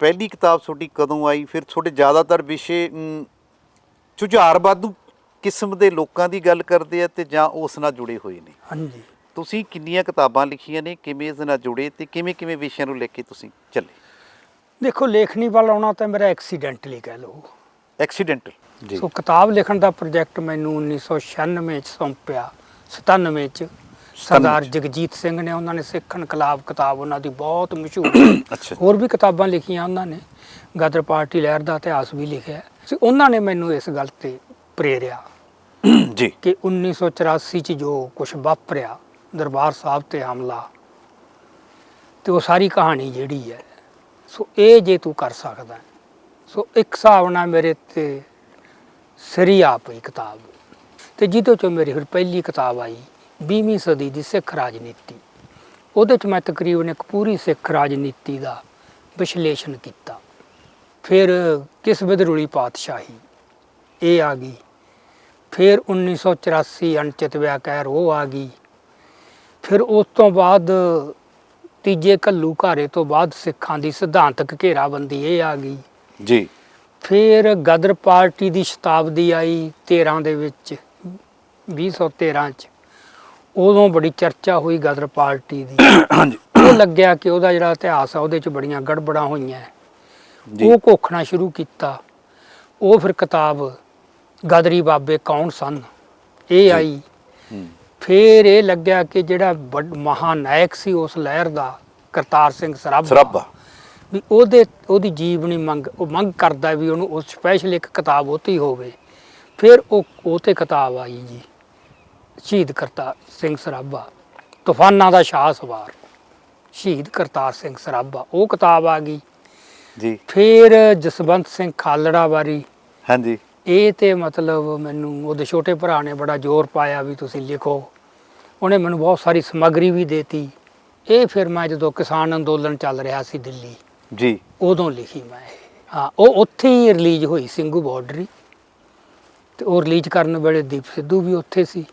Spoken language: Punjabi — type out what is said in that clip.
ਪਹਿਲੀ ਕਿਤਾਬ ਤੁਹਾਡੀ ਕਦੋਂ ਆਈ? ਫਿਰ ਤੁਹਾਡੇ ਜ਼ਿਆਦਾਤਰ ਵਿਸ਼ੇ ਅਮ, ਝੁਝਾਰਵਾਦੂ ਕਿਸਮ ਦੇ ਲੋਕਾਂ ਦੀ ਗੱਲ ਕਰਦੇ ਆ ਤੇ ਜਾਂ ਉਸ ਨਾਲ ਜੁੜੇ ਹੋਏ ਨੇ? ਹਾਂਜੀ। ਤੁਸੀਂ ਕਿੰਨੀਆਂ ਕਿਤਾਬਾਂ ਲਿਖੀਆਂ ਨੇ ਕਿਵੇਂ ਇਸ ਨਾਲ ਜੁੜੇ ਤੇ ਕਿਵੇਂ ਕਿਵੇਂ ਵਿਸ਼ਿਆਂ ਨੂੰ ਲੈ ਕੇ ਤੁਸੀਂ ਚੱਲੇ? ਦੇਖੋ ਲੇਖਣੀ ਵੱਲ ਆਉਣਾ ਤਾਂ ਮੇਰਾ ਐਕਸੀਡੈਂਟਲੀ ਕਹਿ ਲਓ। ਐਕਸੀਡੈਂਟਲ ਜੀ ਸੋ ਕਿਤਾਬ ਲਿਖਣ ਦਾ ਪ੍ਰੋਜੈਕਟ ਮੈਨੂੰ 1996 ਚ ਸੌਂਪਿਆ 97 ਚ। ਸਰਦਾਰ। ਜਗਜੀਤ ਸਿੰਘ ਨੇ ਉਹਨਾਂ ਨੇ ਸਿੱਖ ਇਨਕਲਾਬ ਕਿਤਾਬ ਉਹਨਾਂ ਦੀ ਬਹੁਤ ਮਸ਼ਹੂਰ ਅੱਛਾ ਹੋਰ ਵੀ ਕਿਤਾਬਾਂ ਲਿਖੀਆਂ ਉਹਨਾਂ ਨੇ ਗਦਰ ਪਾਰਟੀ ਲਹਿਰ ਦਾ ਇਤਿਹਾਸ ਵੀ ਲਿਖਿਆ ਸੋ ਉਹਨਾਂ ਨੇ ਮੈਨੂੰ ਇਸ ਗੱਲ ਤੇ ਪ੍ਰੇਰਿਆ ਜੀ ਕਿ 1984 ਚ ਜੋ ਕੁਝ ਵਾਪਰਿਆ ਦਰਬਾਰ ਸਾਹਿਬ ਤੇ ਹਮਲਾ ਤੇ ਉਹ ਸਾਰੀ ਕਹਾਣੀ ਜਿਹੜੀ ਹੈ ਸੋ ਇਹ ਜੇ ਤੂੰ ਕਰ ਸਕਦਾ। ਸੋ ਇੱਕ ਹਿਸਾਬ ਨਾਲ ਮੇਰੇ ਤੇ ਸਰੀ ਆ ਪਈ ਕਿਤਾਬ ਤੇ ਜਿਹਦੇ ਚੋਂ ਮੇਰੀ ਫਿਰ ਪਹਿਲੀ ਕਿਤਾਬ ਆਈ 20ਵੀਂ ਸਦੀ ਦੀ ਸਿੱਖ ਰਾਜਨੀਤੀ। ਉਹਦੇ ਚ ਮੈਂ ਤਕਰੀਬਨ ਇੱਕ ਪੂਰੀ ਸਿੱਖ ਰਾਜਨੀਤੀ ਦਾ ਵਿਸ਼ਲੇਸ਼ਣ ਕੀਤਾ। ਫਿਰ ਕਿਸ ਵਿਦਰੂਲੀ ਪਾਤਸ਼ਾਹੀ ਇਹ ਆ ਗਈ। ਫਿਰ 1984 ਅਣਚਿਤ ਵਿਆਹ ਕਹਿਰ ਉਹ ਆ ਗਈ। ਫਿਰ ਉਸ ਤੋਂ ਬਾਅਦ ਤੀਜੇ ਕੱਲੂ ਘਾਰੇ ਤੋਂ ਬਾਅਦ ਸਿੱਖਾਂ ਦੀ ਸਿਧਾਂਤਕ ਘੇਰਾਬੰਦੀ ਇਹ ਆ ਗਈ। ਜੀ। ਫਿਰ ਗਦਰ ਪਾਰਟੀ ਦੀ ਸ਼ਤਾਬਦੀ ਆਈ 13 ਦੇ ਵਿੱਚ 2013 ਚ। ਉਦੋਂ ਬੜੀ ਚਰਚਾ ਹੋਈ ਗਦਰ ਪਾਰਟੀ ਦੀ। ਹਾਂਜੀ। ਉਹ ਲੱਗਿਆ ਕਿ ਉਹਦਾ ਜਿਹੜਾ ਇਤਿਹਾਸ ਆ ਉਹਦੇ ਚ ਬੜੀਆਂ ਗੜਬੜਾਂ ਹੋਈਆਂ। ਜੀ। ਉਹ ਕੋਖਣਾ ਸ਼ੁਰੂ ਕੀਤਾ। ਉਹ ਫਿਰ ਕਿਤਾਬ ਗਦਰੀ ਬਾਬੇ ਕੌਣ ਸਨ? ਇਹ ਆਈ। ਫਿਰ ਇਹ ਲੱਗਿਆ ਕਿ ਜਿਹੜਾ ਮਹਾਨਾਇਕ ਸੀ ਉਸ ਲਹਿਰ ਦਾ ਕਰਤਾਰ ਸਿੰਘ ਸਰਾਭਾ। ਸਰਾਭਾ। ਵੀ ਉਹਦੇ ਉਹਦੀ ਜੀਵਨੀ ਮੰਗ ਉਹ ਮੰਗ ਕਰਦਾ ਵੀ ਉਹਨੂੰ ਉਸ ਸਪੈਸ਼ਲ ਇੱਕ ਕਿਤਾਬ ਉਹਤੀ ਹੋਵੇ। ਫਿਰ ਉਹ ਉਹ ਤੇ ਕਿਤਾਬ ਆਈ ਜੀ। ਸ਼ਹੀਦ ਕਰਤਾਰ ਸਿੰਘ ਸਰਾਭਾ ਤੂਫਾਨਾਂ ਦਾ ਸ਼ਾਹ ਸਵਾਰ। ਸ਼ਹੀਦ ਕਰਤਾਰ ਸਿੰਘ ਸਰਾਭਾ ਉਹ ਕਿਤਾਬ ਆ ਗਈ। ਜੀ। ਫਿਰ ਜਸਵੰਤ ਸਿੰਘ ਖਾਲੜਾ ਵਾਰੀ ਹਾਂਜੀ। ਇਹ ਤੇ ਮਤਲਬ ਮੈਨੂੰ ਉਹਦੇ ਛੋਟੇ ਭਰਾ ਨੇ ਬੜਾ ਜ਼ੋਰ ਪਾਇਆ ਵੀ ਤੁਸੀਂ ਲਿਖੋ। ਉਹਨੇ ਮੈਨੂੰ ਬਹੁਤ ਸਾਰੀ ਸਮੱਗਰੀ ਵੀ ਦੇਤੀ। ਇਹ ਫਿਰ ਮੈਂ ਜਦੋਂ ਕਿਸਾਨ ਅੰਦੋਲਨ ਚੱਲ ਰਿਹਾ ਸੀ ਦਿੱਲੀ ਜੀ। ਉਦੋਂ ਲਿਖੀ ਮੈਂ ਇਹ। ਹਾਂ ਉਹ ਉੱਥੇ ਹੀ ਰਿਲੀਜ਼ ਹੋਈ ਸਿੰਘੂ ਬਾਰਡਰੀ ਤੇ ਉਹ ਰਿਲੀਜ਼ ਕਰਨ ਵੇਲੇ ਦੀਪ ਸਿੱਧੂ ਵੀ ਉੱਥੇ ਸੀ।